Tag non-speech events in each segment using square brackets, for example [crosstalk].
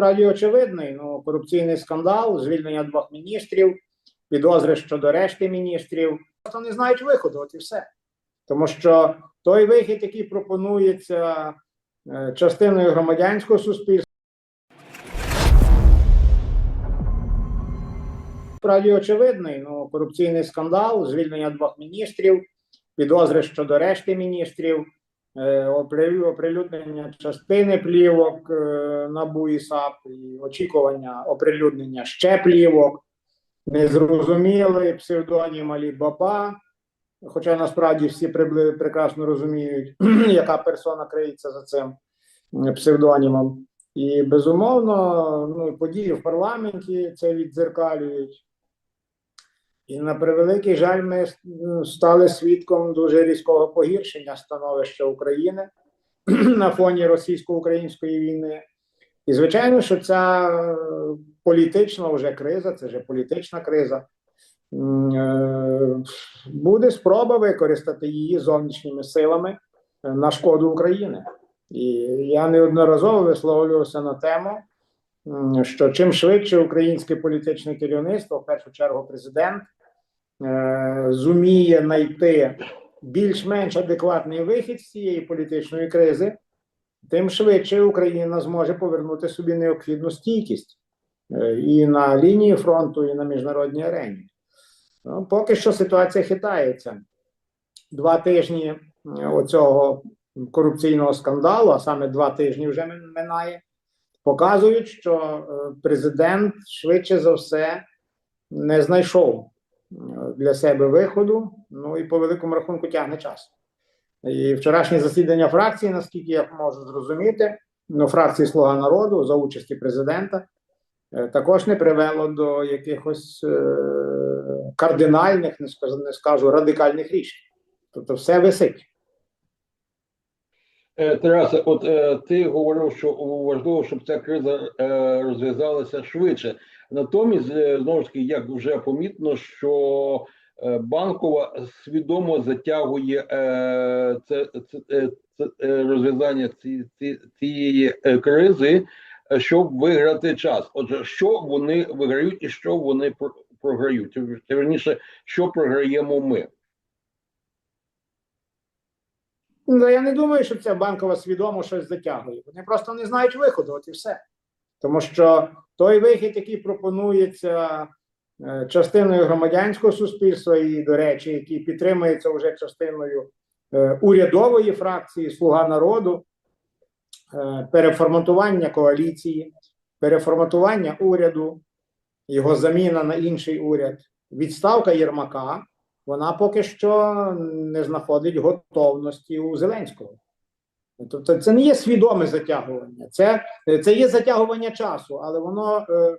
Справді очевидний, ну корупційний скандал, звільнення двох міністрів, підозри щодо решти міністрів. Просто не знають виходу, от і все. Тому що той вихід, який пропонується е, частиною громадянського суспільства. Справді очевидний, ну корупційний скандал, звільнення двох міністрів, підозри щодо решти міністрів, оприлюднення частини плівок е, НАБУ і і очікування оприлюднення ще плівок, незрозумілий псевдонім Алі. Хоча насправді всі прекрасно розуміють, [clears throat] яка персона криється за цим псевдонімом. І безумовно, ну, події в парламенті це віддзеркалюють. І на превеликий жаль, ми стали свідком дуже різкого погіршення становища України [clears throat] на фоні російсько-української війни. І звичайно, що ця е, політична вже криза, це вже політична криза, е, буде спроба використати її зовнішніми силами е, на шкоду України. І я неодноразово висловлювався на тему, що чим швидше українське політичне керівництво, в першу чергу президент, е, зуміє знайти більш-менш адекватний вихід з цієї політичної кризи, тим швидше Україна зможе повернути собі необхідну стійкість е, і на лінії фронту, і на міжнародній арені. Ну, поки що ситуація хитається. Два тижні е, оцього корупційного скандалу, а саме два тижні вже минає, показують, що е, президент швидше за все не знайшов е, для себе виходу. Ну і по великому рахунку тягне час. І вчорашнє засідання фракції, наскільки я можу зрозуміти, ну, фракції Слуга народу за участі президента, е, також не привело до якихось е, кардинальних, не скажу, не скажу радикальних рішень. Тобто все висить. Тарасе, от е, ти говорив, що важливо, щоб ця криза е, розв'язалася швидше. Натомість, е, знову ж таки, як вже помітно, що е, банкова свідомо затягує е, це, це, це розв'язання ці, ці, цієї кризи, щоб виграти час. Отже, що вони виграють і що вони про- програють? Верніше, що програємо ми? Ну, я не думаю, що ця банкова свідомо щось затягує. Вони просто не знають виходу, от і все. Тому що той вихід, який пропонується е, частиною громадянського суспільства, і, до речі, який підтримується вже частиною е, урядової фракції Слуга народу, е, переформатування коаліції, переформатування уряду, його заміна на інший уряд, відставка Єрмака вона поки що не знаходить готовності у Зеленського. Тобто, це не є свідоме затягування, це, це є затягування часу, але воно е,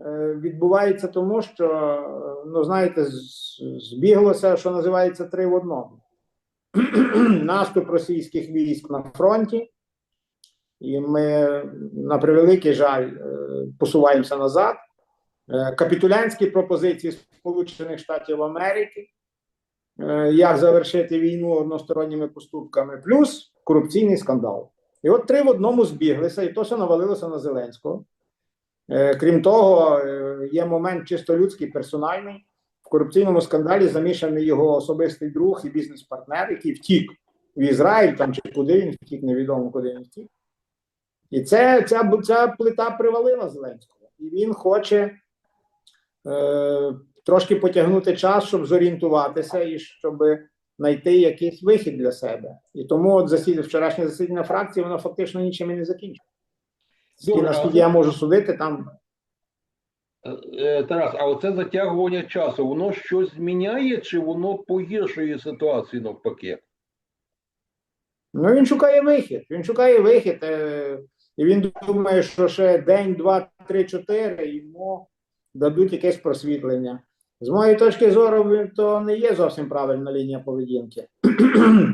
е, відбувається тому, що е, ну знаєте, збіглося, що називається три в одному. [clears throat] Наступ російських військ на фронті, і ми на превеликий жаль е, посуваємося назад. Е, Капітулянські пропозиції Сполучених Штатів Америки, як завершити війну односторонніми поступками, плюс корупційний скандал. І от три в одному збіглися, і то все навалилося на Зеленського. Е, Крім того, е, є момент чисто людський, персональний. В корупційному скандалі замішаний його особистий друг і бізнес-партнер, який втік в Ізраїль там чи куди він втік, невідомо куди він втік. І це, ця, ця плита привалила Зеленського. І він хоче е, трошки потягнути час, щоб зорієнтуватися і щоб знайти якийсь вихід для себе. І тому от засід... вчорашнє засідання фракції воно фактично нічим і не закінчилося. Наскільки я можу судити, там Е, Тарас, а оце затягування часу, воно щось зміняє чи воно погіршує ситуацію навпаки? ну він шукає вихід. Він шукає вихід, е, і він думає, що ще день, два, три, чотири йому дадуть якесь просвітлення. З моєї точки зору, то не є зовсім правильна лінія поведінки. [clears throat]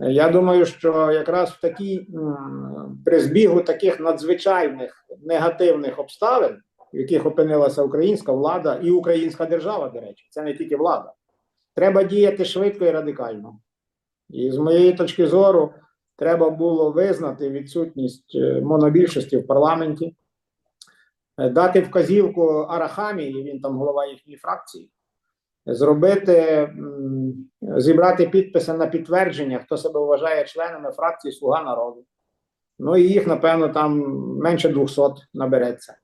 Я думаю, що якраз в такій при збігу таких надзвичайних негативних обставин, в яких опинилася українська влада і українська держава, до речі, це не тільки влада. Треба діяти швидко і радикально. І з моєї точки зору, треба було визнати відсутність е, монобільшості в парламенті, дати вказівку Арахамі, і він там голова їхньої фракції, зробити, зібрати підписи на підтвердження, хто себе вважає членами фракції Слуга народу. Ну і їх, напевно, там менше 200 набереться.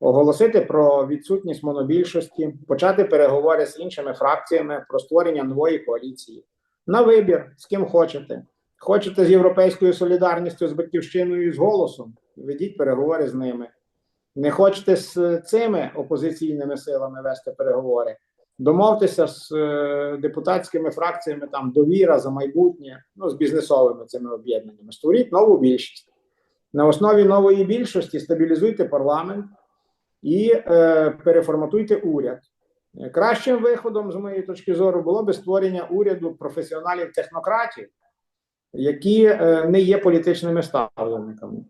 Оголосити про відсутність монобільшості, почати переговори з іншими фракціями про створення нової коаліції. На вибір, з ким хочете. Хочете з Європейською солідарністю, з батьківщиною і з голосом, ведіть переговори з ними. Не хочете з цими опозиційними силами вести переговори. Домовтеся з е, депутатськими фракціями там довіра за майбутнє, ну з бізнесовими цими об'єднаннями. Створіть нову більшість. На основі нової більшості стабілізуйте парламент і е, переформатуйте уряд. Кращим виходом, з моєї точки зору, було би створення уряду професіоналів-технократів, які е, не є політичними ставленниками.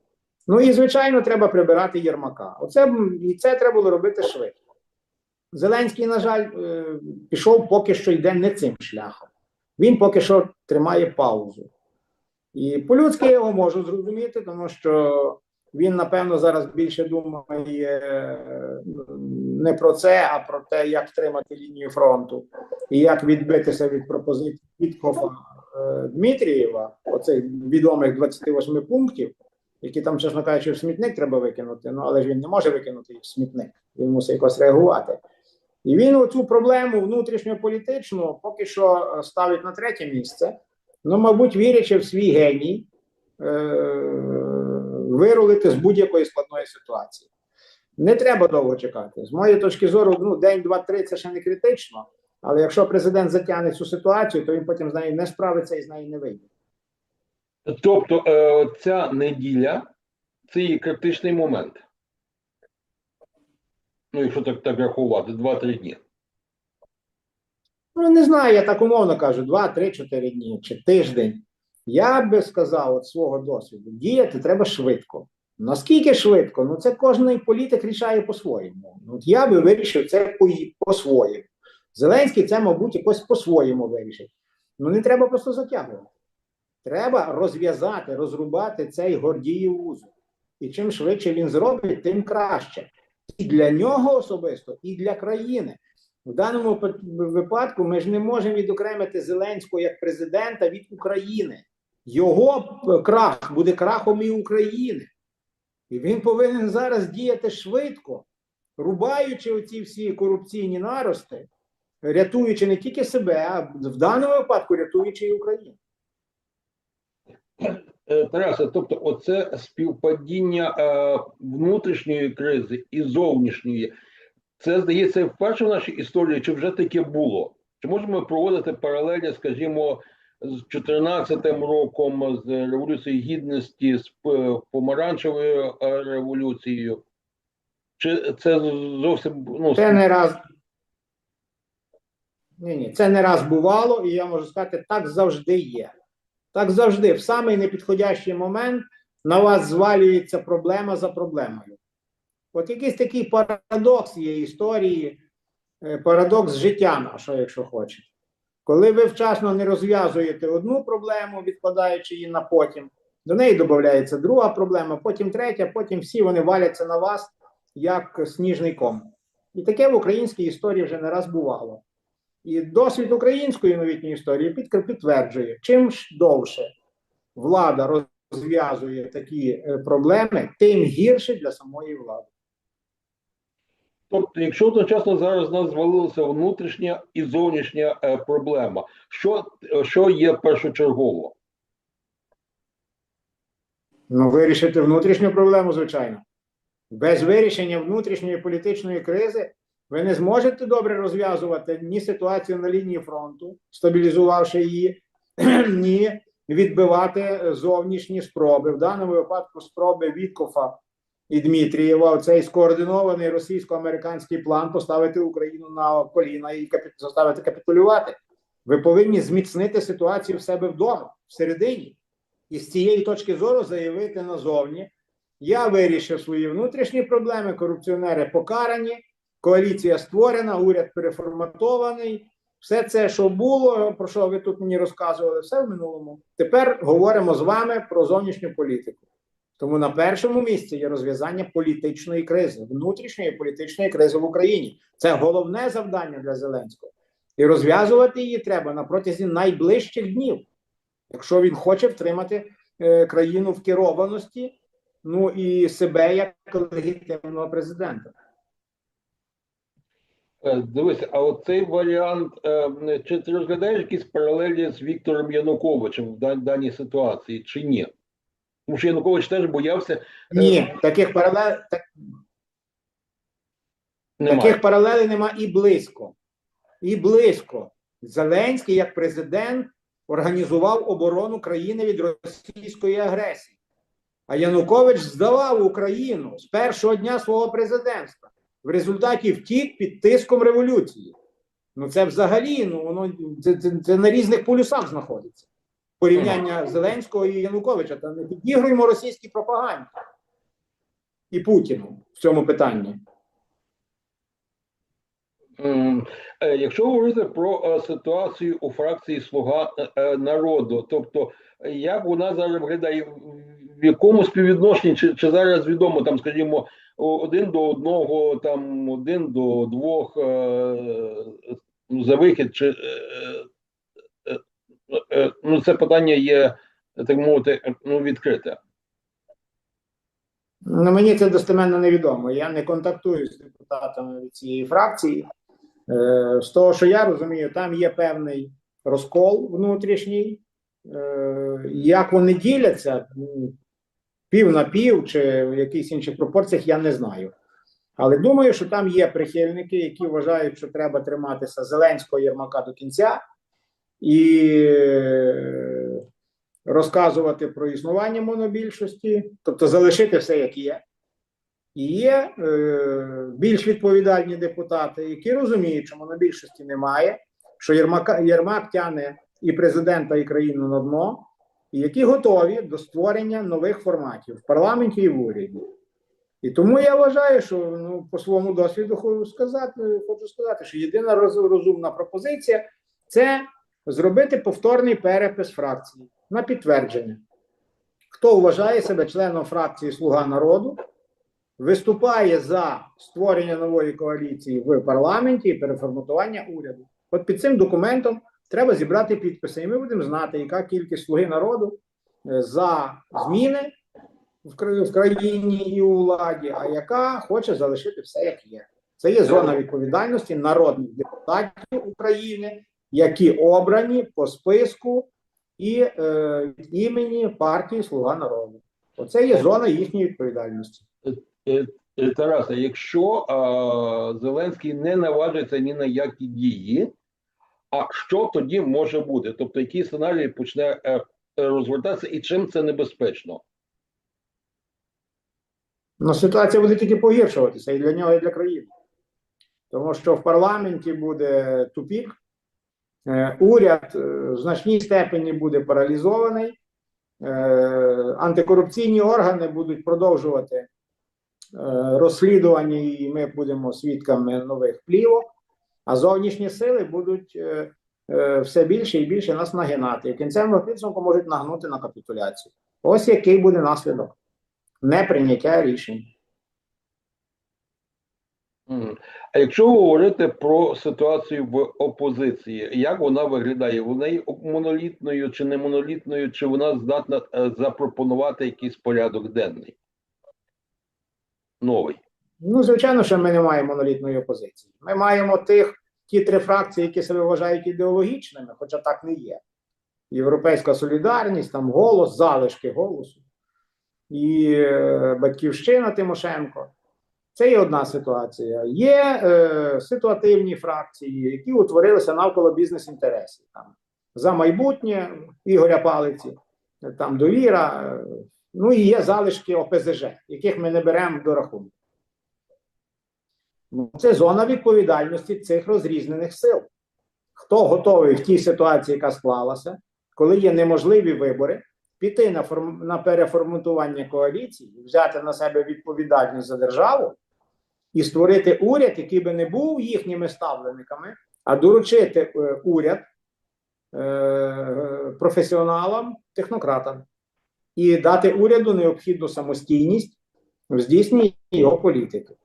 Ну і звичайно, треба прибирати Єрмака. Оце і це треба було робити швидко. Зеленський, на жаль, е, пішов поки що йде не цим шляхом. Він поки що тримає паузу. І по-людськи його можу зрозуміти, тому що він, напевно, зараз більше думає е, не про це, а про те, як втримати лінію фронту і як відбитися від пропозицій Віткофа е, Дмитрієва, оцих відомих 28 пунктів, які там, чесно кажучи, в смітник треба викинути. Ну але ж він не може викинути їх в смітник, він мусить якось реагувати. І він оцю проблему внутрішньополітичну поки що е, ставить на третє місце. Ну, мабуть, вірячи в свій геній, е, вирулити з будь-якої складної ситуації. Не треба довго чекати. З моєї точки зору, ну, день, два, три це ще не критично. Але якщо президент затягне цю ситуацію, то він потім з нею не справиться і з неї не вийде. Тобто, е, ця неділя це є критичний момент. Ну, якщо так, так рахувати, 2-3 дні. Ну, не знаю, я так умовно кажу: два, три, чотири дні чи тиждень. Я би сказав, от свого досвіду, діяти треба швидко. Наскільки швидко? Ну, це кожен політик рішає по-своєму. Ну, от я би вирішив це по-своєму. Зеленський це, мабуть, якось по-своєму вирішить. Ну, не треба просто затягувати. Треба розв'язати, розрубати цей Гордіїв вузол. І чим швидше він зробить, тим краще. І для нього особисто, і для країни. В даному випадку ми ж не можемо відокремити Зеленського як президента від України. Його крах буде крахом і України. І він повинен зараз діяти швидко, рубаючи оці всі корупційні нарости, рятуючи не тільки себе, а в даному випадку рятуючи і Україну. Е, Тарасе, тобто, оце співпадіння е, внутрішньої кризи і зовнішньої, це здається вперше в нашій історії, чи вже таке було? Чи можемо проводити паралелі, скажімо, з 14-м роком, з Революцією Гідності, з помаранчевою е, революцією? Чи це зовсім ну, Це не раз. Ні, ні, це не раз бувало, і я можу сказати, так завжди є. Так завжди, в самий непідходящий момент на вас звалюється проблема за проблемою. От якийсь такий парадокс є історії, е, парадокс життя нашого, якщо хочете. Коли ви вчасно не розв'язуєте одну проблему, відкладаючи її на потім, до неї додається друга проблема, потім третя, потім всі вони валяться на вас як сніжний ком. І таке в українській історії вже не раз бувало. І досвід української новітньої історії під- підтверджує, чим довше влада розв'язує такі е, проблеми, тим гірше для самої влади. Тобто, якщо одночасно зараз у нас звалилася внутрішня і зовнішня е, проблема, що, що є першочергово? Ну, вирішити внутрішню проблему, звичайно. Без вирішення внутрішньої політичної кризи ви не зможете добре розв'язувати ні ситуацію на лінії фронту, стабілізувавши її, [clears throat] ні відбивати зовнішні спроби. В даному випадку спроби Віткофа і Дмитрієва, цей скоординований російсько-американський план поставити Україну на коліна і заставити капітулювати. Ви повинні зміцнити ситуацію в себе вдома, всередині і з цієї точки зору заявити назовні: я вирішив свої внутрішні проблеми, корупціонери покарані, коаліція створена, уряд переформатований. Все це, що було, про що ви тут мені розказували, все в минулому. Тепер говоримо з вами про зовнішню політику. Тому на першому місці є розв'язання політичної кризи, внутрішньої політичної кризи в Україні. Це головне завдання для Зеленського. І розв'язувати її треба на протязі найближчих днів, якщо він хоче втримати е, країну в керованості, ну і себе як легітимного президента. Е, Дивись, а оцей варіант, е, чи ти розглядаєш якісь паралелі з Віктором Януковичем в даній ситуації, чи ні? Тому що Янукович теж боявся, Ні, таких паралелей так, таких паралелей нема і близько. І близько. Зеленський, як президент, організував оборону країни від російської агресії. А Янукович здавав Україну з першого дня свого президентства. В результаті втік під тиском революції. Ну це взагалі ну, воно це, це, це на різних полюсах знаходиться. Порівняння Зеленського і Януковича. Та не підігруємо російській пропаганді і Путіну в цьому питанні. Е, Якщо говорити про е, ситуацію у фракції Слуга е, народу, тобто як вона зараз виглядає, в якому співвідношенні, чи, чи зараз відомо там, скажімо, один до одного, там один до двох е, ну, за вихід, чи е, е, ну це питання є, так мовити, ну відкрите. Ну, мені це достеменно невідомо. Я не контактую з депутатами цієї фракції. З того, що я розумію, там є певний розкол внутрішній. Як вони діляться, пів на пів чи в якихось інших пропорціях, я не знаю. Але думаю, що там є прихильники, які вважають, що треба триматися Зеленського Єрмака до кінця і е, розказувати про існування монобільшості, тобто залишити все як є. І є е, більш відповідальні депутати, які розуміють, що монобільшості немає, що Єрмака, Єрмак тягне і президента, і країну на дно, які готові до створення нових форматів в парламенті і в уряді. І тому я вважаю, що ну, по своєму досвіду хочу сказати, хочу сказати, що єдина розумна пропозиція це зробити повторний перепис фракції на підтвердження. Хто вважає себе членом фракції Слуга народу, виступає за створення нової коаліції в парламенті і переформатування уряду. От під цим документом треба зібрати підписи, і ми будемо знати, яка кількість слуги народу е, за зміни в країні і у владі, а яка хоче залишити все як є. Це є зона відповідальності народних депутатів України, які обрані по списку і е, від імені партії Слуга народу. Оце є зона їхньої відповідальності. Е, е, якщо а, Зеленський не наважиться ні на які дії, а що тоді може бути? Тобто, який сценарій почне е, е, і чим це небезпечно? Ну, ситуація буде тільки погіршуватися і для нього, і для країни. Тому що в парламенті буде тупік, е, уряд в значній степені буде паралізований, антикорупційні органи будуть продовжувати розслідування, і ми будемо свідками нових плівок, а зовнішні сили будуть е, е, все більше і більше нас нагинати. І в кінцевому підсумку можуть нагнути на капітуляцію. Ось який буде наслідок неприйняття рішень. А якщо говорити про ситуацію в опозиції, як вона виглядає? Вона є монолітною чи не монолітною, чи вона здатна е, запропонувати якийсь порядок денний? Новий. Ну, звичайно, що ми не маємо монолітної опозиції. Ми маємо тих, ті три фракції, які себе вважають ідеологічними, хоча так не є. Європейська солідарність, там голос, залишки голосу, і е, Батьківщина Тимошенко. Це є одна ситуація. Є е, ситуативні фракції, які утворилися навколо бізнес-інтересів. Там, за майбутнє Ігоря Палиці, там довіра. е, Ну і є залишки ОПЗЖ, яких ми не беремо до рахунку. Ну, це зона відповідальності цих розрізнених сил. Хто готовий в тій ситуації, яка склалася, коли є неможливі вибори, піти на форм... на переформатування коаліції, взяти на себе відповідальність за державу і створити уряд, який би не був їхніми ставленниками, а доручити е, уряд е, професіоналам, технократам. і дати уряду необхідну самостійність в здійсненні його політики.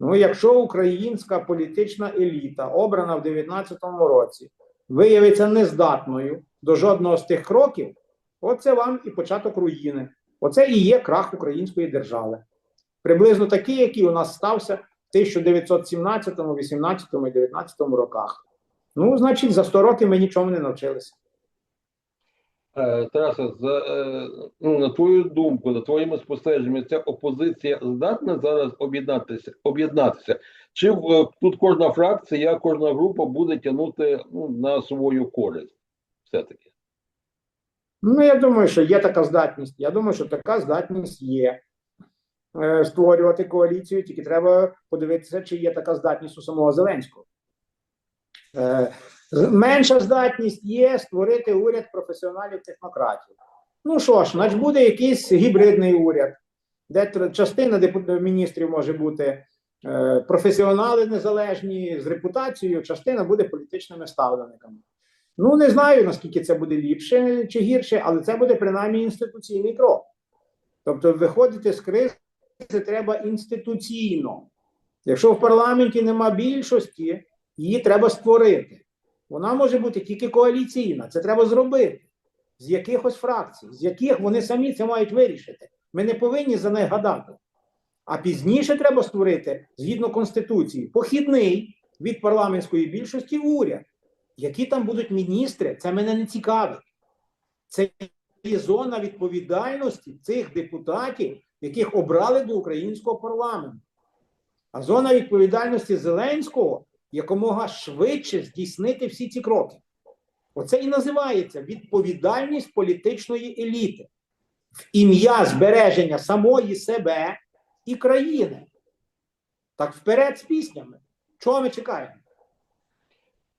Ну, якщо українська політична еліта, обрана в 2019 році, виявиться нездатною до жодного з тих кроків, оце вам і початок руїни. Оце і є крах української держави. Приблизно такий, який у нас стався в 1917, 18 і 19 роках. Ну, значить, за 100 років ми нічому не навчилися. Е, Тарасе, за, е, ну, на твою думку, на твоїми спостереженнями, ця опозиція здатна зараз об'єднатися, об'єднатися? Чи е, тут кожна фракція, кожна група буде тягнути ну, на свою користь? Все-таки. Ну, я думаю, що є така здатність. Я думаю, що така здатність є. Створювати коаліцію, тільки треба подивитися, чи є така здатність у самого Зеленського. Менша здатність є створити уряд професіоналів-технократів. Ну що ж, значить буде якийсь гібридний уряд, де частина міністрів може бути е, професіонали незалежні з репутацією, частина буде політичними ставленниками. Ну, не знаю, наскільки це буде ліпше чи гірше, але це буде принаймні інституційний крок. Тобто, виходити з кризи треба інституційно. Якщо в парламенті нема більшості, її треба створити. Вона може бути тільки коаліційна. Це треба зробити з якихось фракцій, з яких вони самі це мають вирішити. Ми не повинні за них гадати. А пізніше треба створити, згідно Конституції, похідний від парламентської більшості уряд. Які там будуть міністри, це мене не цікавить. Це є зона відповідальності цих депутатів, яких обрали до українського парламенту. А зона відповідальності Зеленського якомога швидше здійснити всі ці кроки. Оце і називається відповідальність політичної еліти в ім'я збереження самої себе і країни. Так вперед з піснями. Чого ми чекаємо?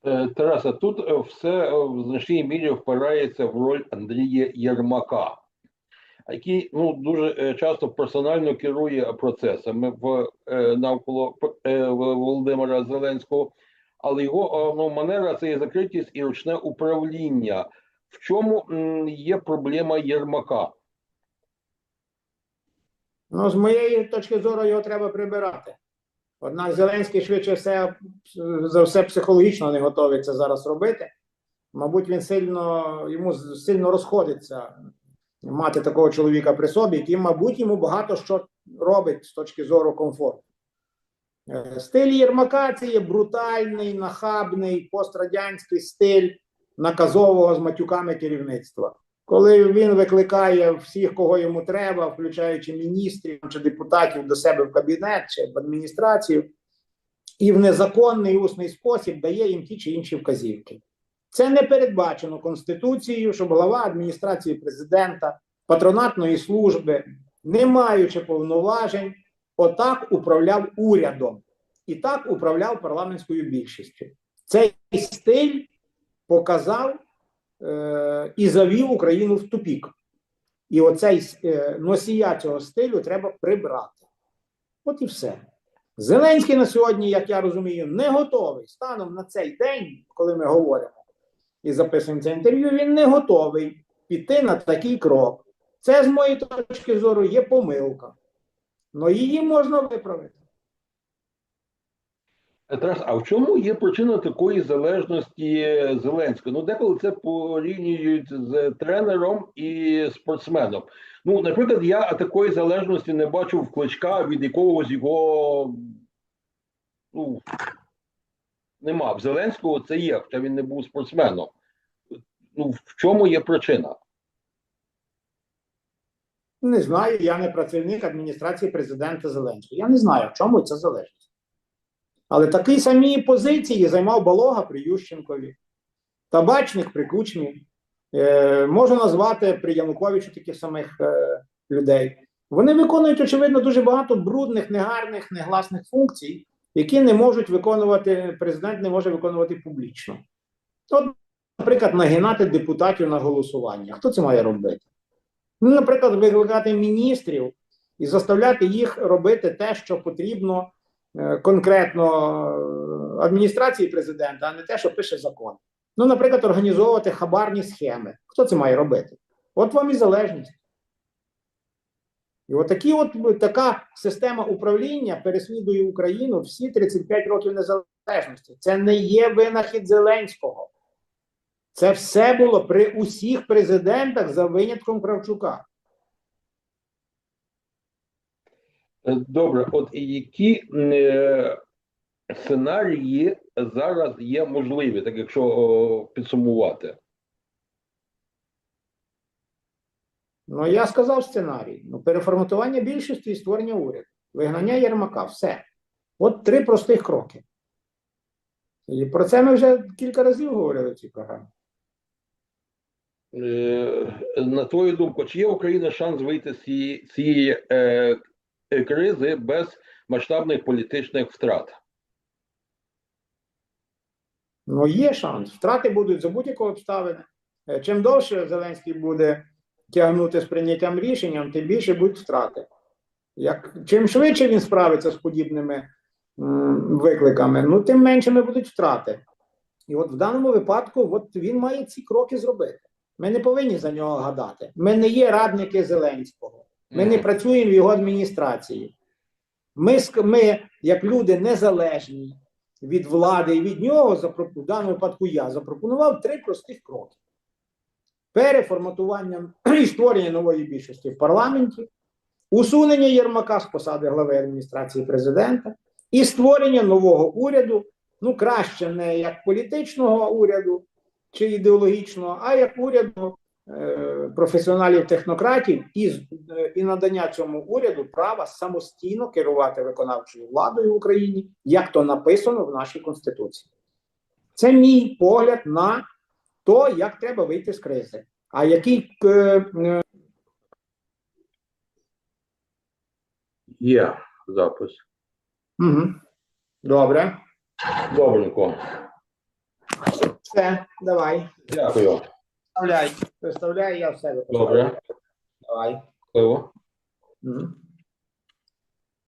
Е, Тараса, тут е, все е, в значній мірі впирається в роль Андрія Єрмака, який ну, дуже е, часто персонально керує процесами в е, навколо е, Володимира Зеленського, але його ну, манера це є закритість і ручне управління. В чому є проблема Єрмака? Ну, з моєї точки зору, його треба прибирати. Однак Зеленський швидше все за все психологічно не готовий це зараз робити. Мабуть, він сильно йому сильно розходиться мати такого чоловіка при собі, який, мабуть, йому багато що робить з точки зору комфорту. Е, Стиль Єрмака це є брутальний, нахабний, пострадянський стиль наказового з матюками керівництва коли він викликає всіх, кого йому треба, включаючи міністрів чи депутатів до себе в кабінет чи в адміністрацію, і в незаконний усний спосіб дає їм ті чи інші вказівки. Це не передбачено Конституцією, щоб глава адміністрації президента, патронатної служби, не маючи повноважень, отак управляв урядом і так управляв парламентською більшістю. Цей стиль показав е, і завів Україну в тупік. І оцей е, носія цього стилю треба прибрати. От і все. Зеленський на сьогодні, як я розумію, не готовий станом на цей день, коли ми говоримо і записуємо це інтерв'ю, він не готовий піти на такий крок. Це, з моєї точки зору, є помилка. але її можна виправити. Тарас, а в чому є причина такої залежності Зеленського? Ну, деколи це порівнюють з тренером і спортсменом. Ну, наприклад, я такої залежності не бачу в кличка від якогось його. Ну, нема. В Зеленського це є, хоча він не був спортсменом. Ну, в чому є причина? Не знаю, я не працівник адміністрації президента Зеленського. Я не знаю, в чому це залежить. Але такі самі позиції займав Балога при Ющенкові, Табачник при Кучмі. Е, можу назвати при Януковичу таких самих е, людей. Вони виконують, очевидно, дуже багато брудних, негарних, негласних функцій, які не можуть виконувати, президент не може виконувати публічно. От, наприклад, нагинати депутатів на голосування. Хто це має робити? Ну, наприклад, викликати міністрів і заставляти їх робити те, що потрібно е, конкретно е, адміністрації президента, а не те, що пише закон. Ну, наприклад, організовувати хабарні схеми. Хто це має робити? От вам і залежність. І отакі от така система управління переслідує Україну всі 35 років незалежності. Це не є винахід Зеленського. Це все було при усіх президентах за винятком Кравчука. Е, Добре, от які е, сценарії зараз є можливі, так якщо о, підсумувати? Ну, я сказав сценарій. Ну, переформатування більшості і створення уряду, вигнання Єрмака, все. От три простих кроки. І про це ми вже кілька разів говорили в цій програмі. Е, На твою думку, чи є у України шанс вийти з цієї, цієї е, кризи без масштабних політичних втрат? Ну, є шанс. Втрати будуть за будь-якої обставини. Е, Чим довше Зеленський буде тягнути з прийняттям рішення, тим більше будуть втрати. Як, чим швидше він справиться з подібними м, викликами, ну тим меншими будуть втрати. І от в даному випадку от він має ці кроки зробити. Ми не повинні за нього гадати. Ми не є радники Зеленського. Ми не працюємо в його адміністрації. Ми, ми, як люди незалежні від влади і від нього, в даному випадку я запропонував три простих кроки: переформатування [clears throat] і створення нової більшості в парламенті, усунення Єрмака з посади глави адміністрації президента і створення нового уряду. Ну, краще не як політичного уряду чи ідеологічного, а як уряду е, професіоналів-технократів і, е, і надання цьому уряду права самостійно керувати виконавчою владою в Україні, як то написано в нашій конституції. Це мій погляд на то, як треба вийти з кризи. А який е, е, Є запис. угу. добре, Добренько. все, давай. Дякую. Вставляй. Виставляй, я все. Добре. Давай. Дякую. Мгм.